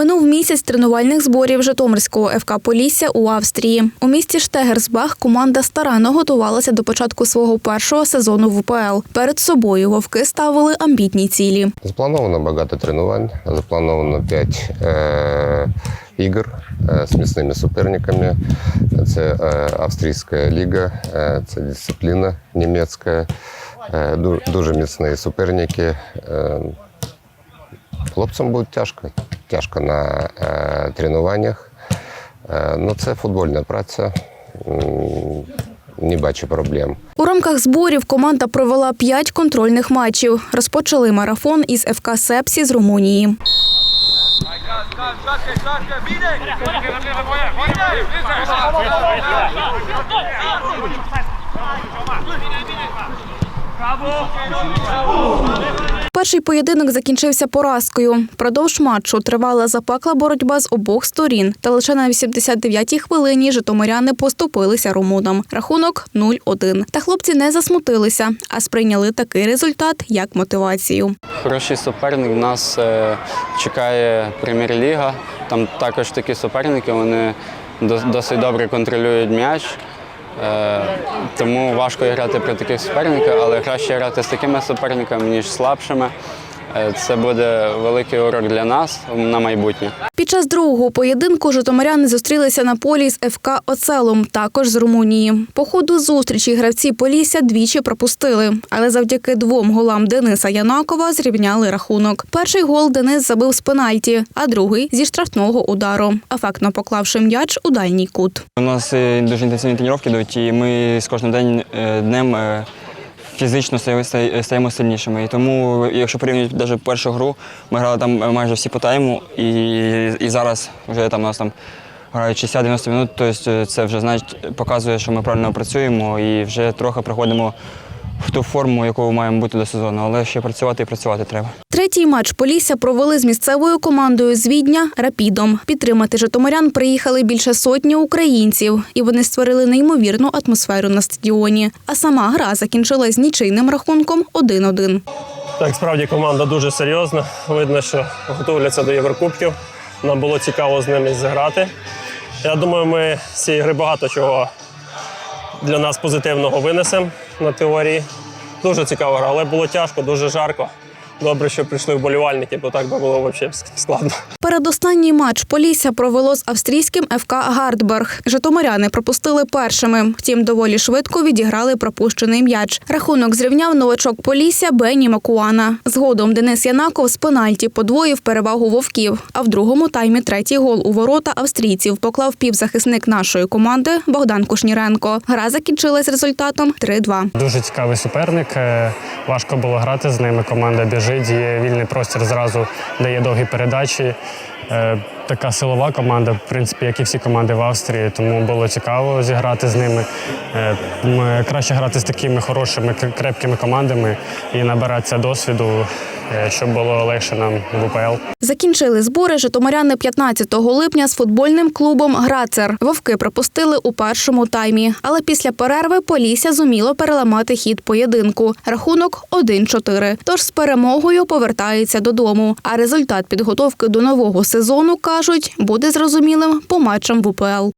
Минув місяць тренувальних зборів Житомирського ФК Полісся у Австрії. У місті Штегерсбах команда старанно готувалася до початку свого першого сезону в УПЛ. Перед собою вовки ставили амбітні цілі. Заплановано багато тренувань, заплановано 5 е, ігор е, з міцними суперниками. Це е, австрійська ліга, е, це дисципліна німецька, дуже міцні суперники. Хлопцям буде тяжко, тяжко на е, тренуваннях. Е, ну, це футбольна праця. Не бачу проблем. У рамках зборів команда провела п'ять контрольних матчів. Розпочали марафон із ФК Сепсі з Румунії. Перший поєдинок закінчився поразкою. Продовж матчу тривала запекла боротьба з обох сторін. Та лише на 89-й хвилині житомиряни поступилися румунам. Рахунок 0-1. Та хлопці не засмутилися, а сприйняли такий результат як мотивацію. Хороший суперник. Нас е, чекає прем'єр-ліга. Там також такі суперники, вони дос- досить добре контролюють м'яч. Е, тому важко грати при таких суперниках, але краще грати з такими суперниками, ніж слабшими. Е, це буде великий урок для нас на майбутнє. Під час другого поєдинку житомиряни зустрілися на полі з ФК Оцелом, також з Румунії. По ходу зустрічі гравці Полісся двічі пропустили, але завдяки двом голам Дениса Янакова зрівняли рахунок. Перший гол Денис забив з пенальті, а другий зі штрафного удару, ефектно поклавши м'яч у дальній кут. У нас е, дуже інтенсивні тренування йдуть, і ми з кожним день, е, днем фізично стаємо- сильнішими. І тому, якщо порівнювати навіть першу гру, ми грали там майже всі по тайму, і, і зараз вже там у нас там грають 60-90 минут, тобто це вже значить, показує, що ми правильно працюємо і вже трохи приходимо в ту форму, якою маємо бути до сезону. Але ще працювати і працювати треба. Третій матч Полісся провели з місцевою командою з Відня Рапідом. Підтримати житомирян приїхали більше сотні українців, і вони створили неймовірну атмосферу на стадіоні. А сама гра закінчилась нічийним рахунком 1-1. Так, справді команда дуже серйозна. Видно, що готуються до Єврокубків. Нам було цікаво з ними зіграти. Я думаю, ми з цієї гри багато чого для нас позитивного винесемо на теорії. Дуже цікава гра, але було тяжко, дуже жарко. Добре, що прийшли вболівальники, бо так би було взагалі складно. Передостанній матч Полісся провело з австрійським ФК Гардберг. Житомиряни пропустили першими. Втім, доволі швидко відіграли пропущений м'яч. Рахунок зрівняв новачок Полісся Бені Макуана. Згодом Денис Янаков з пенальті подвоїв перевагу вовків. А в другому таймі третій гол у ворота австрійців поклав півзахисник нашої команди Богдан Кушніренко. Гра закінчилась результатом 3-2. Дуже цікавий суперник. е, Важко було грати з ними. Команда біжить, є вільний простір зразу дає довгі передачі. 呃 Така силова команда, в принципі, як і всі команди в Австрії, тому було цікаво зіграти з ними. Е, м, Краще грати з такими хорошими, крепкими командами і набиратися досвіду, е, щоб було легше нам в УПЛ. Закінчили збори житомиряни 15 липня з футбольним клубом Грацер. Вовки пропустили у першому таймі, але після перерви Полісся зуміло переламати хід поєдинку. Рахунок 1-4. Тож з перемогою повертається додому. А результат підготовки до нового сезону кажуть буде зрозумілим по матчам в УПЛ.